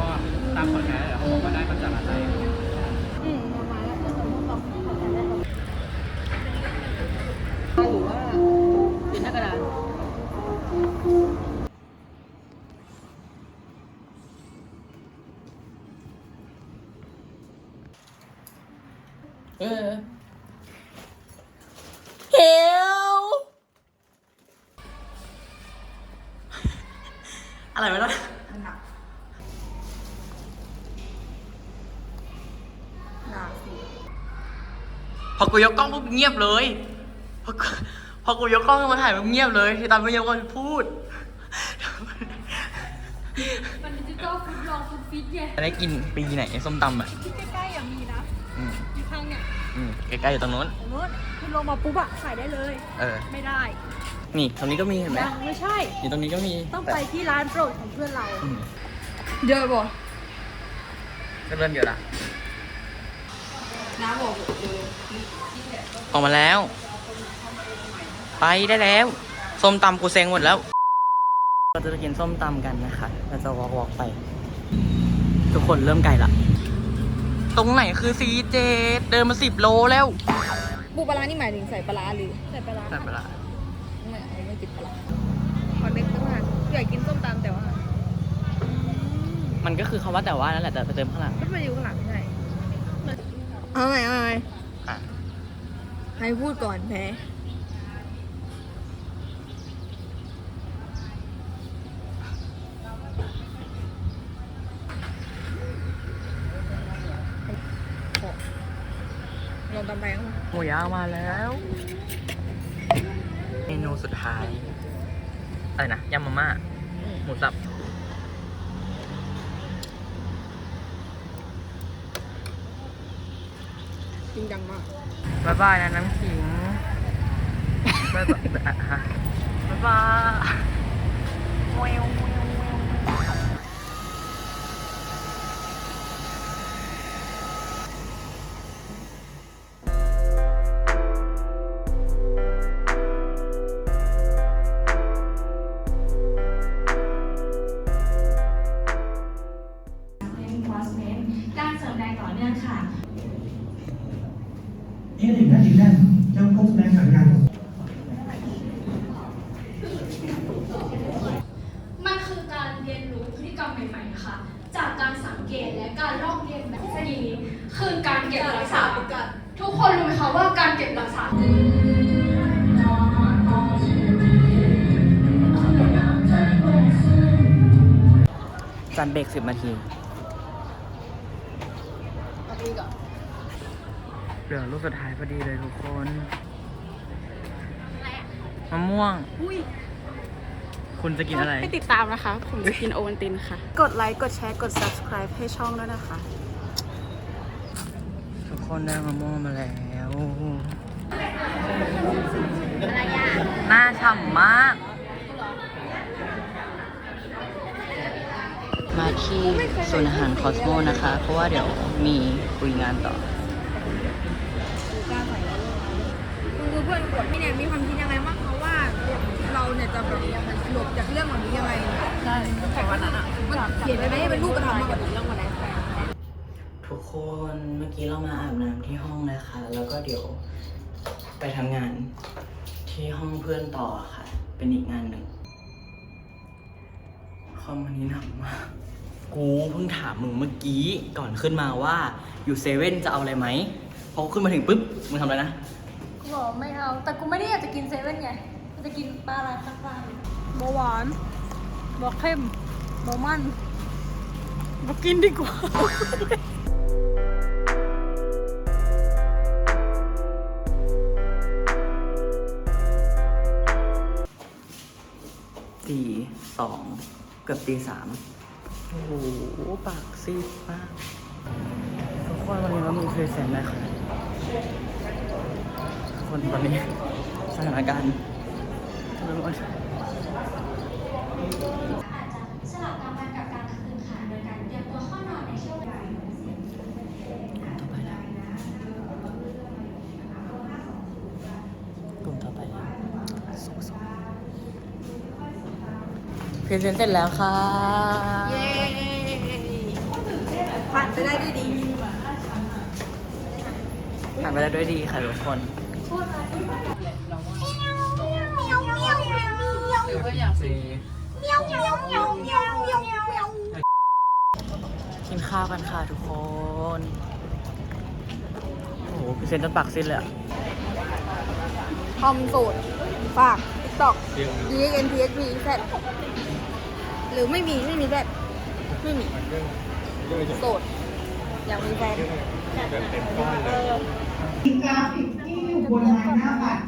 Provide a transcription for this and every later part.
ก็ตามคนแพ้แหละเขาบอกว่าได้มาจากอะไร อืมประมาณแล้วแต่ผมก็บอกเข้าใจได้หรือว่าเป็นหน้ากระดาษเออเฮลอะไรวะเนี่ย หนักหนักสิ พอ กูยกกล้องปุ๊บเงียบเลยพอกูพอกูยกกล้องมาถ่ายปุ๊บเงียบเลยที่ตามไม่ยกก็พูด มันดิจิตอลฟุตลองฟุตฟิตไงจะได้กินปีไหนส้มตำอะที่ใกล้ๆอะมีนะอืมที่ข้างเนี่ยอืมใกล้ๆอยู่ตรงนู้นตรงนู้นคือลงมาปุ๊บอะขายได้เลย เออ ไม่ได้นี่ตรงนี้ก็มีเห็นไหมยังไม่ใช่ อยู่ตรงนี้ก็มีต้องไปที่ร้านโปรดของเพื่อนเรา อืมเดี๋ยวบอกก็เริ่มเยอะละน้าบอก ออกมาแล้ว ไปได้แล้วส้มตำกูเซ็งหมดแล้วเราจะไปกินส้มตำกันนะคะเราจะวอล์กวอล์กไป ทุกคนเริ่มไกลละ ตรงไหนคือซีเจเดินมาสิบโลแล้ว บูปลาร้านี่หมายถึงใส่ปลาร้าหรือใส่ปลาร้าใส่ไปละไม่เอาไม่ติดปลาร้าขอนึกตั้งนานอยากกินส้มตำแต่ว่ามันก็คือคำว่าแต่ว่านั่นแหละแต่ไปเติมข้างหลังก็มาอยู่ข้างหลังใช่เอาใหม่เอาใหม่อะ ให้พูดก่อนแพ้ลองตำแบงค์หมูย่างมาแล้ว เมนูสุดท้าย อะไรนะยำมาม่าหมูสับจริงจังมาก บายบายนะน้ำขิงบายบายฮะบายบาย นี่ถึงนาทีแรกยังพบแสดงสัญญาณมันคือการเรียนรู้พฤติกรรมใหม่ๆค่ะจากการสังเกตและการลอกเรียนแบบทฤษฎีนี้คือการเก็บรักษาทุกคนรู้ไหมคะว่าการเก็บรักษาจันเบรกสิบนาที เอาไปก่อน เหลือรูปสุดท้ายพอดีเลยทุกคนมะม่วง อุ้ยคุณจะกินอะไรให้ติดตามนะคะ ผมจะกินโอวัลตินค่ะ กดไลค์ กดแชร์ กด subscribe ให้ช่องด้วยนะคะ ทุกคนได้มะม่วงมาแล้วน่าฉ่ำมาก มาที่ศูนย์อาหารคอสโมนะคะ เพราะว่าเดี๋ยวมีคุยงานต่อ คือเพื่อนกดพี่เนี่ยมีความคิดยังไงบ้างเพราะว่าเราเนี่ยจะแบบหลบจากเรื่องแบบนี้ยังไงใช่แต่วันนั้นอะมันเขียนไว้ไหมให้เป็นรูปธรรมมากกว่าเรื่องวันนั้นทุกคนเมื่อกี้เรามาอาบน้ำที่ห้องนะคะ แล้วก็เดี๋ยวไปทำงานที่ห้องเพื่อนต่อค่ะ เป็นอีกงานหนึ่งคอมมันนี้หนักมากกูเพิ่งถามมึงเมื่อกี้ก่อนขึ้นมาว่าอยู่เซเว่นจะเอาอะไรไหมพอขึ้นมาถึงปุ๊บมึงทำอะไรนะ กูบอกไม่เอา แต่กูไม่ได้อยากจะกินเซเว่นไงกูจะกินปลาร้าข้างๆเบาหวานบวเข้มเบามันมากินดีกว่า ตีสองเกือบตีสามโอ้โห ปากซีดมากทุกคนวันนี้เรามีพรีเซนต์นะคะทุก คนตอนนี้สถานการณ์เริ่มอ่อนสลับกลางวันกับกลางคืนค่ะโดยการเตรียมตัวเข้านอนในช่วงเวลาต่อไปแล้วกลุ่มต่อไปสู้ๆพรีเซนต์เสร็จแล้วค่ะ เย้ผ่านไปได้ด้วยดีผ่านไปได้ด้วยดีค่ะทุกคน กินข้าวกันค่ะทุกคน โอ้โหพรีเซนต์จนปากสิ้นเลยอะทอมโสดฝาก TikTok D X N T X P Z หรือไม่มีไม่มี Z ไม่มีโสดอยากมีแฟนมีกราฟิกที่ อยู่บนลายหน้าบัตร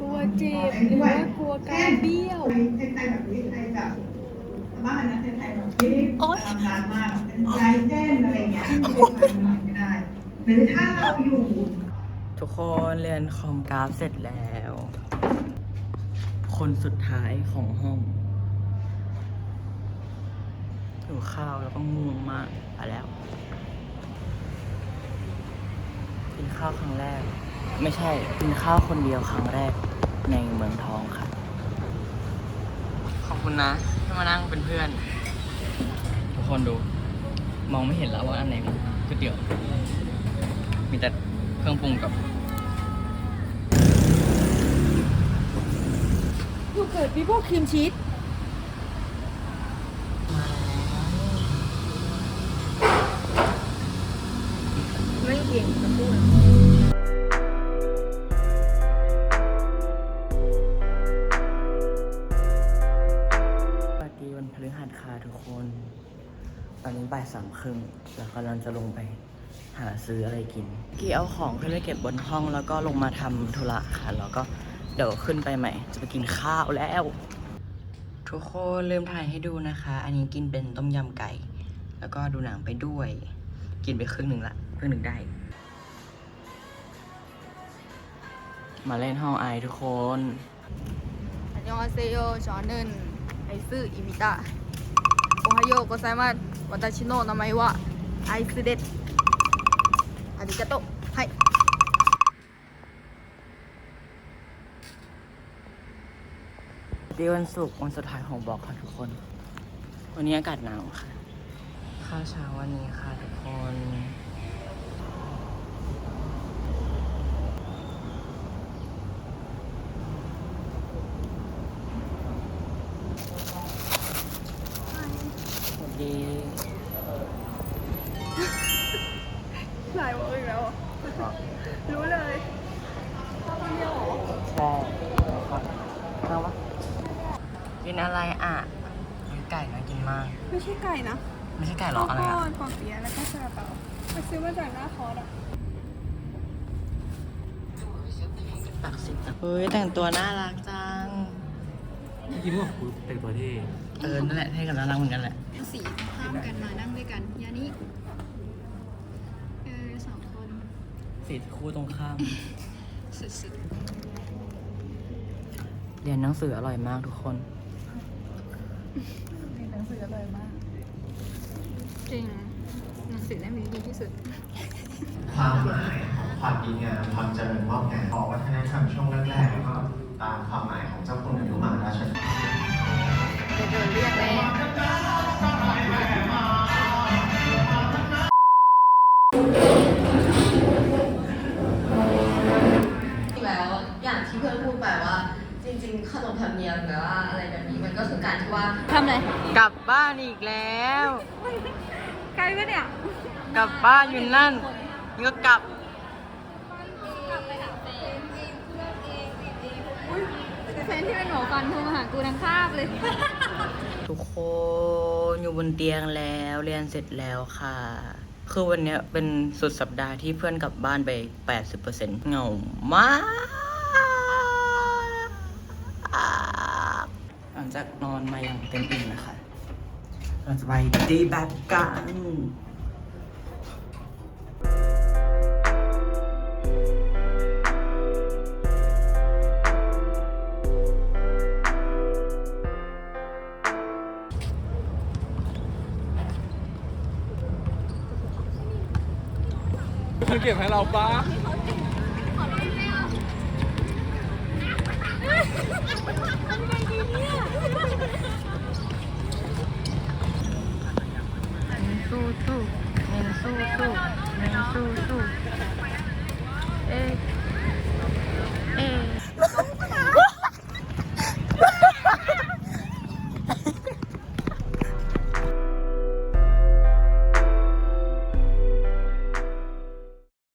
กลัวเจ็บหรือว่ากลัวการเบี้ยวไทยแบบนี้ไทยแบบบ้านนะไทยแบบไม่ได้ทำงานมากเป็นลายเส้นอะไรเงี้ยที่เป็นไม่ได้หรือถ้าเราอยู่ ทุกคนเรียนคอมกราฟเสร็จแล้ว คนสุดท้ายของห้องหิวข้าวแล้วก็ง่วงมากไปแล้วกินข้าวครั้งแรก ไม่ใช่กินข้าวคนเดียวครั้งแรกในเมืองทองค่ะ ขอบคุณนะที่มานั่งเป็นเพื่อน ทุกคนดู มองไม่เห็นแล้วว่าอันไหนมันก๋วยเตี๋ยว มีแต่เครื่องปรุงกับยูเกิดปีโป้ครีมชีสไม่เก่ง ครึ่งแล้วกำลังจะลงไปหาซื้ออะไรกิน กี่เอาของขึ้นไปเก็บบนห้องแล้วก็ลงมาทำธุระค่ะ แล้วก็เดี๋ยวขึ้นไปใหม่ จะไปกินข้าวแล้ว ทุกคนลืมถ่ายให้ดูนะคะ อันนี้กินเป็นต้มยำไก่ แล้วก็ดูหนังไปด้วย กินไปครึ่งหนึ่งละครึ่งหนึ่งได้ มาเล่นห้องไอทุกคนอันยองอาเซโยจอนึนไอซื่ออิมิตะโอไฮโยโกไซมัส วาตาชิโนะนามัยวะไอซ์เดตอาริกาโตはいดีวันศุกร์วันสุดท้ายของบล็อกค่ะทุกคน วันนี้อากาศหนาวค่ะ ข้าวเช้าวันนี้ค่ะทุกคน สวัสดีายวออีกแล้วอะรู้เลยใช่ครับเอาวะกินอะไรอะมีไก่นะกินมาก ไม่ใช่ไก่นะไม่ใช่ไก่หรออะไรข้าวอะโพดปอเปี๊ยะแล้วก็ซาลาเปาไปซื้อมาจากหน้าคอร์สอะตักสิบเฮ้ยแต่งตัวน่ารักจังคิดว่าคุณแต่งตัวเท่ เออ นั่นแหละให้กันน่ารักเหมือนกันแหละ สี่ห้ามกันมานั่งด้วยกันยานี้เออสองคน สีคู่ตรงข้าม สุดเรียนหนังสืออร่อยมากทุกคนหนังสืออร่อยมาก จริงหนังสือเล่มนี้ดีที่สุด ความหมายของความดีงามความเจริญงอกงามของวัฒนธรรมช่วงแรกๆแล้วก็ตามความหมายของเจ้าคุณอนุมานราชทานจะโดนเรีย อีกแล้ว ไกลปะเนี่ยกลับบ้านอยู่นั่นนี่ก็กลับแฟนที่เป็นหมอฟันโทรมาหากูทั้งคาบเลย ทุกคนอยู่บนเตียงแล้วเรียนเสร็จแล้วค่ะ คือวันเนี้ยเป็นสุดสัปดาห์ที่เพื่อนกลับบ้านไป 80%เหงามาก หลังจากนอนมาอย่างเต็มอิ่มนะคะ เราจะไปตีแบดกันเก็บให้เราปะสู้สู้หนึ่ย susu min susu min susu. Eh eh.